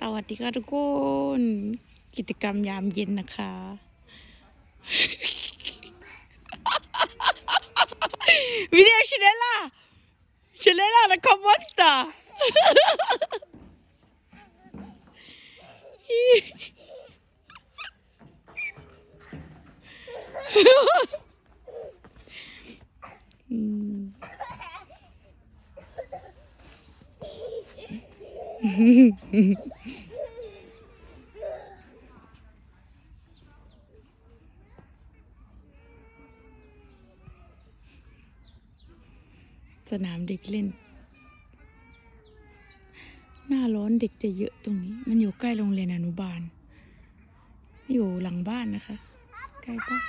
สวัสดีค่ะทุกคน กิจกรรมยามเย็นนะคะ วิดีโอชเนล่าชเนล่าและคอมมอนสตาอื สนามเด็กเล่น หน้าร้อนเด็กจะเยอะตรงนี้ มันอยู่ใกล้โรงเรียนอนุบาล อยู่หลังบ้านนะคะ ใกล้บ้าน